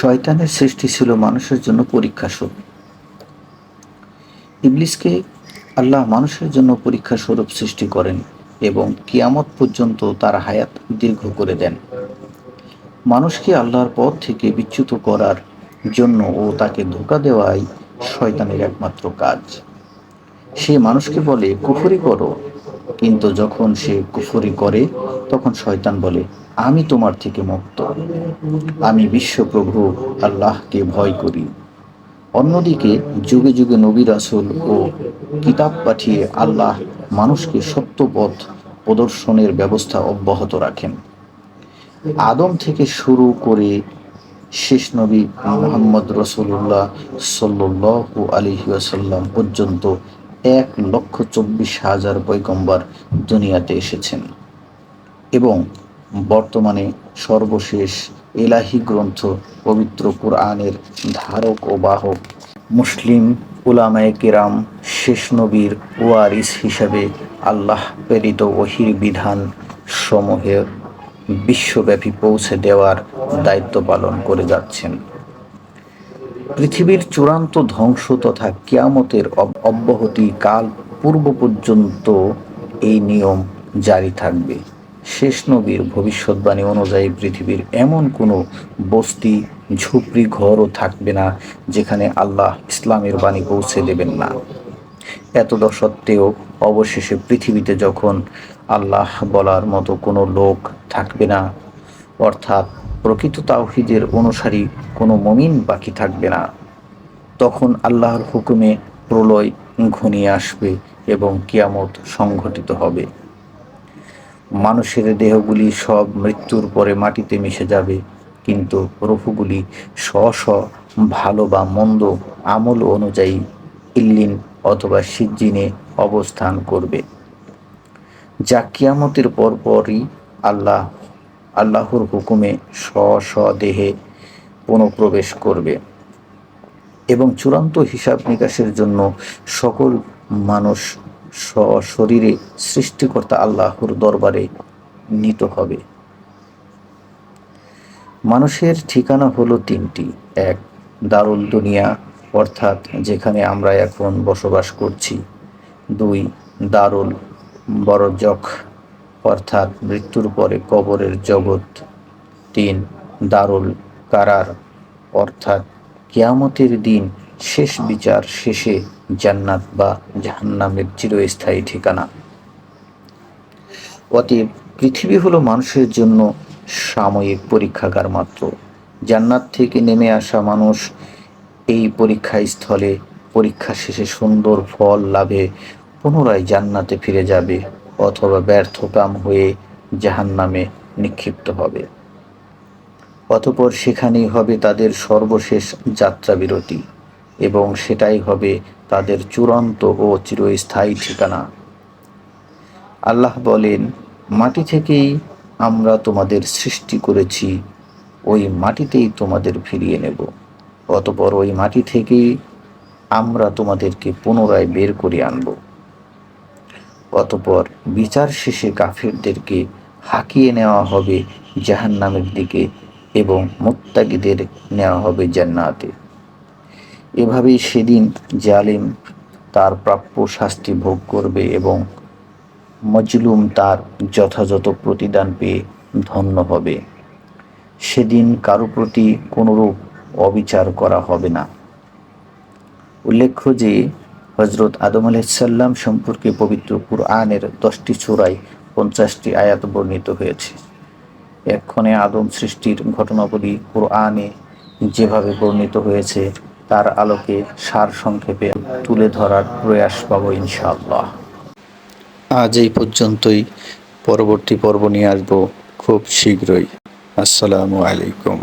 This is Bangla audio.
শয়তানের সৃষ্টি ছিল মানুষের জন্য পরীক্ষা স্বরূপ ইবলিসকে আল্লাহ মানুষের জন্য পরীক্ষা স্বরূপ সৃষ্টি করেন এবং কিয়ামত পর্যন্ত তার হায়াত দীর্ঘ করে দেন। মানুষকে আল্লাহর পথ থেকে বিচ্যুত করার জন্য ও তাকে ধোকা দেওয়াই শয়তানের একমাত্র কাজ। সে মানুষকে বলে, কুফরি করো কিন্তু যখন সে কুফরি করে, তখন শয়তান বলে, আমি তোমার থেকে মুক্ত। আমি বিশ্বপ্রভু আল্লাহকে ভয় করি। অন্যদিকে যুগে যুগে নবী রাসুল ও কিতাব পাঠিয়ে আল্লাহ মানুষকে সত্যপথ প্রদর্শনের ব্যবস্থা অব্যাহত রাখেন। আদম থেকে শুরু করে শেষ নবী মোহাম্মদ রসুল্লাহ সাল্লু আলহিউসাল্লাম পর্যন্ত এক লক্ষ চব্বিশ হাজার পৈগম্বর দুনিয়াতে এসেছেন এবং বর্তমানে সর্বশেষ এলাহি গ্রন্থ পবিত্র কোরআনের ধারক ও বাহক মুসলিম উলামায়ে কেরাম, শেষ নবীর ওয়ারিস হিসাবে আল্লাহ প্রেরিত ওহির বিধান সমূহের বিশ্বব্যাপী পৌঁছে দেওয়ার দায়িত্ব পালন করে যাচ্ছেন। পৃথিবীর চূড়ান্ত ধ্বংস তথা কিয়ামতের অব্যাহতি কাল পূর্ব পর্যন্ত এই নিয়ম জারি থাকবে। শেষ নবীর ভবিষ্যৎবাণী অনুযায়ী পৃথিবীর এমন কোনো বস্তি, ঝুপড়ি, ঘরও থাকবে না যেখানে আল্লাহ ইসলামের বাণী পৌঁছে দেবেন না। এত সত্ত্বেও অবশেষে পৃথিবীতে যখন আল্লাহ বলার মতো কোনো লোক থাকবে না অর্থাৎ প্রকৃত তাওহিদের অনুসারী কোনো মমিন বাকি থাকবে না। তখন আল্লাহর হুকুমে প্রলয় ঘনিয়ে আসবে এবং কিয়ামত সংঘটিত হবে। মানুষের দেহগুলি সব মৃত্যুর পরে মাটিতে মিশে যাবে, কিন্তু রুহুগুলি স্ব স্ব ভালো বা মন্দ আমল অনুযায়ী ইল্লিন অথবা সিজ্জিনে অবস্থান করবে। যা কিয়ামতের পরপরই আল্লাহ আল্লাহর হুকুমে স্ব স্ব দেহে পুনঃপ্রবেশ করবে। এবং চূড়ান্ত হিসাব নিকাশের জন্য সকল মানুষ শরীরে সৃষ্টিকর্তা আল্লাহর দরবারে নিত হবে। মানুষের ঠিকানা হলো তিনটি। এক, দারুল দুনিয়া, অর্থাৎ যেখানে আমরা এখন বসবাস করছি। দুই, দারুল বরজক। অর্থাৎ মৃত্যুর পরে কবরের জগৎ তিন দারুল কারার। অর্থাৎ কেয়ামতের দিন শেষ বিচার শেষে জান্নাত বা জাহান্নামের চিরস্থায়ী ঠিকানা। অতএব পৃথিবী হলো মানুষের জন্য সাময়িক পরীক্ষাগার মাত্র। জান্নাত থেকে নেমে আসা মানুষ এই পরীক্ষা স্থলে পরীক্ষা শেষে সুন্দর ফল লাভে পুনরায় জান্নাতে ফিরে যাবে। অথবা ব্যর্থকাম হয়ে জাহান নামে নিক্ষিপ্ত হবে। অতপর সেখানেই হবে তাদের সর্বশেষ যাত্রা বিরতি এবং সেটাই হবে তাদের চূড়ান্ত ও চিরস্থায়ী ঠিকানা। আল্লাহ বলেন, মাটি থেকেই আমরা তোমাদের সৃষ্টি করেছি, ওই মাটিতেই তোমাদের ফিরিয়ে নেব। অতপর ওই মাটি থেকেই আমরা তোমাদেরকে পুনরায় বের করে আনব। অতপর বিচার শেষে কাফেরদেরকে হাঁকিয়ে নেওয়া হবে জাহান্নামের দিকে এবং মোত্তাগিদের নেওয়া হবে জান্নাতে। এভাবেই সেদিন জালিম তার প্রাপ্য শাস্তি ভোগ করবে এবং মজলুম তার যথাযথ প্রতিদান পেয়ে ধন্য হবে। সেদিন কারও প্রতি কোনোরূপ অবিচার করা হবে না। উল্লেখ্য যে হজরত আদম আলাইসাল্লাম সম্পর্কে পবিত্র কুরআনের দশটি চূড়ায় পঞ্চাশটি আয়াত বর্ণিত হয়েছে। এক্ষণে আদম সৃষ্টির ঘটনাবলী কোরআনে যেভাবে বর্ণিত হয়েছে, তার আলোকে সার সংক্ষেপে তুলে ধরার প্রয়াস পাবো ইনশাআল্লাহ। আজ এই পর্যন্তই। পরবর্তী পর্ব নিয়ে আসব খুব শীঘ্রই। আসসালামু আলাইকুম।